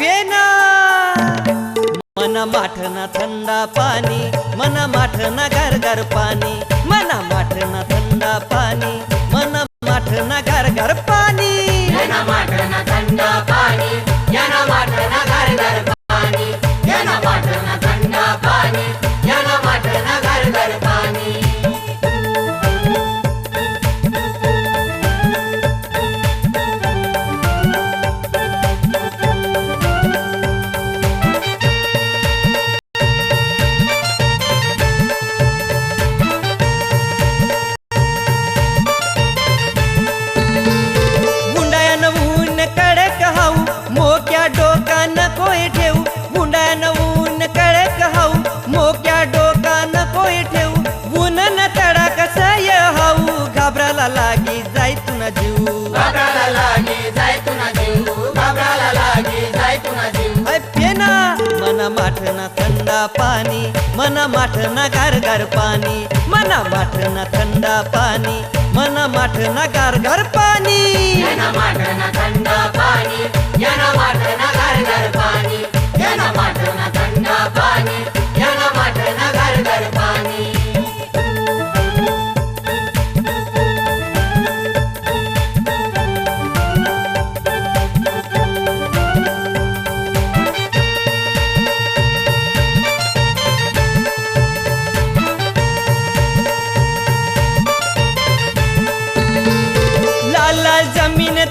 पेना. मना माठना थंडा पाणी मना माठना गारगार पाणी मना माठना थंडा पाणी मना माठना गारगार पाणी. याना थंड पाणी माठना गारगार पाणी थंडा पाणी मना माठना गारगार पाणी मना माठना थंडा पाणी मना माठना गारगार पाणी.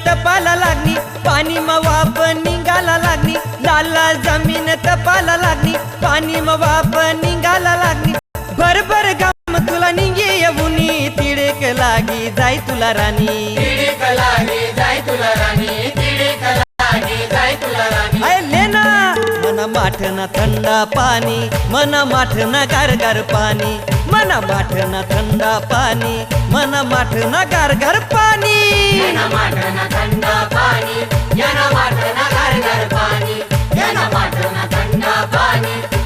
तपाला लागली पाणी मवाप निघाला लागली. लाला जमीन तपाला लागली पाणी मवाप निघाला लागली. भरभर गाम तुला निघे येऊनी तिडेक लागी जाय तुला राणी. लागी जाय तुला राणी माठना थंडा पाणी मना माठना गारगार पाणी मना माठना थंडा पाणी मन माठना गारगार पाणी. याना माठना थंड पाणी.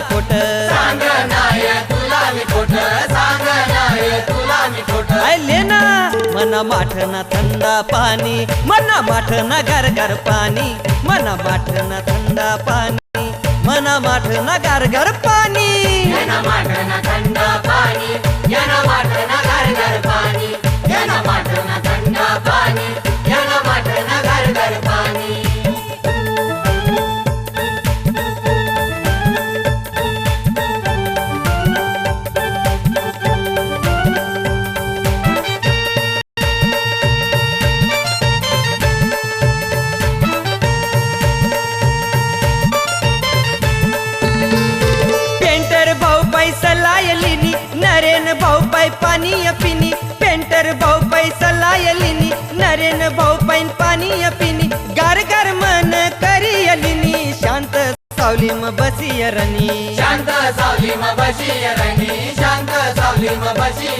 मी खोट. सांग नाय तुला मी खोट. सांग नाय तुला मी खोट. आयले ना मना माठना थंडा पाणी. मना माठना गारगार पाणी. मना माठना थंडा पाणी. मना माठना गारगार पाणी. पाय पाणी पिनी पेंटर भाऊ पैसा लायलिनी नरेन भाऊ पाईन पाणी पिनी गार गार मन करियलिनी शांत सावली म बसियरनी. शांत सावली म बशी रणी शांत सावली म बशी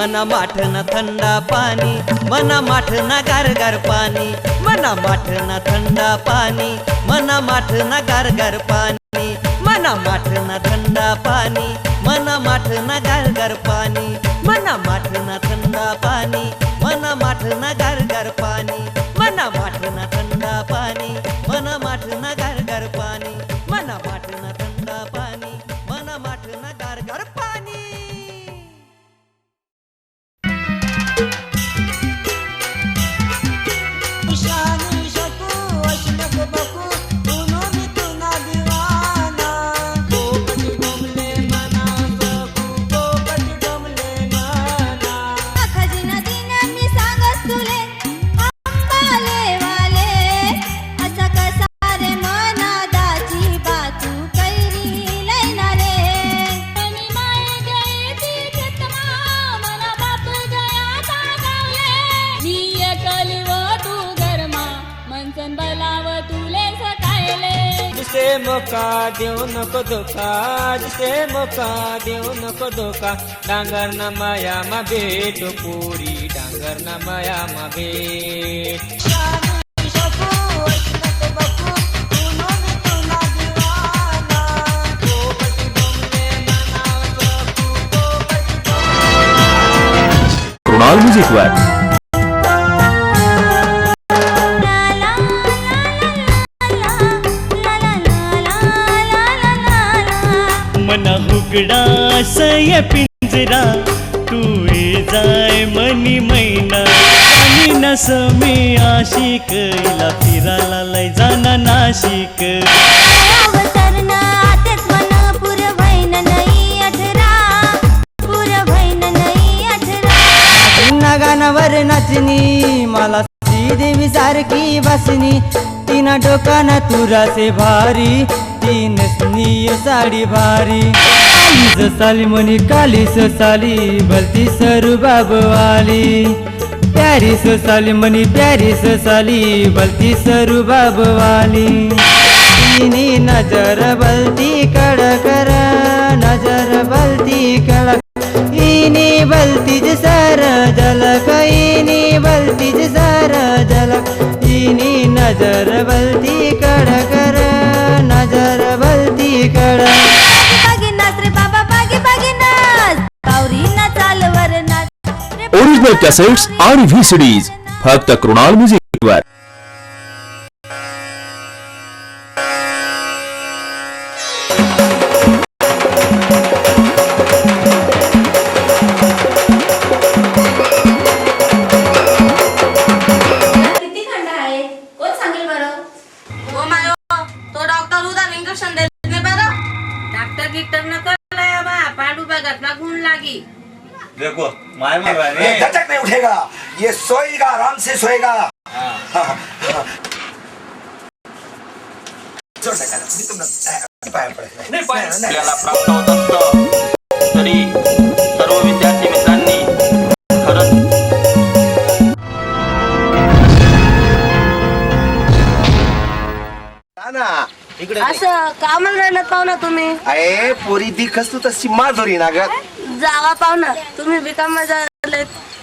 मना माठना थंडा पाणी मना माठना गारगार पाणी मना माठना थंडा पाणी मना माठना गारगार पाणी मना माठना थंडा पाणी मना माठना गारगार पाणी मना माठना थंडा पाणी मना माठना गारगार पाणी. मोका देऊ नको धोका दिसे मोका देऊ नको धोका डांगर ना माया मा भेट पुरी डांगर ना माया मा भेट कृणाल म्युझिक वर सय पिंजरा तू जाय मनी मैना. आणि नस मी आशिक इला फिरायला लय जाना नाशिक. गानावर नाचनी मला देवी सारखी बसनी. ना डोकाना तुरासे भारी तीन स्नीय साडी भारी। कालीस साली म्हणी काली ससाली भलती सरू बाबवाली प्यारी ससाली म्हणी प्यारी ससाली भलती सरू बाबवाली तिनी नजर बलती कडकर नजर बलती कडक। इनी बलतीज सर झलक इनी बलतीज सर झलक। इनी नजर बलती कडकर नजर बलती कडक ओरिजिनल कॅसेट्स आणि व्ही सीडीज फक्त कृणाल म्युझिक वर से सोएगा जोर से करा, मी तुमनं- पाया पडेल. नाही, नाही. आपल्याला प्राप्त होत असतं तरी सर्व विद्यार्थी मित्रांनी खरंच ना इकडे असं कामच राहिलं पाहू ना तुम्ही अरे पोरी दिखस तू तशी माधुरी ना ग जावा पाहू ना तुम्ही बिकाम झाले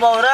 about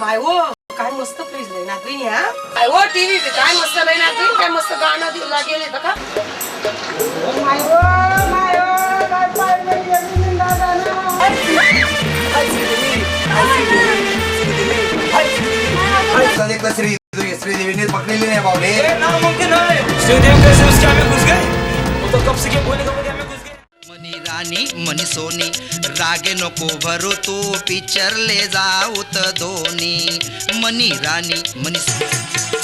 माय हो काय मस्त फ्रीज नाही ना तुम्ही हा? माय हो टीव्ही काय मस्त नाही काय मस्त गाणं दिलं लागेल येतं का माय हो माय हो काय पाहिजे येऊन दादा श्री श्रीदेवीने पकडलेली नाही बावले. मनी राणी आणि मनसोनी रागे नको भरू तू पिक्चरले जाऊत दोन्ही मनी राणी मनी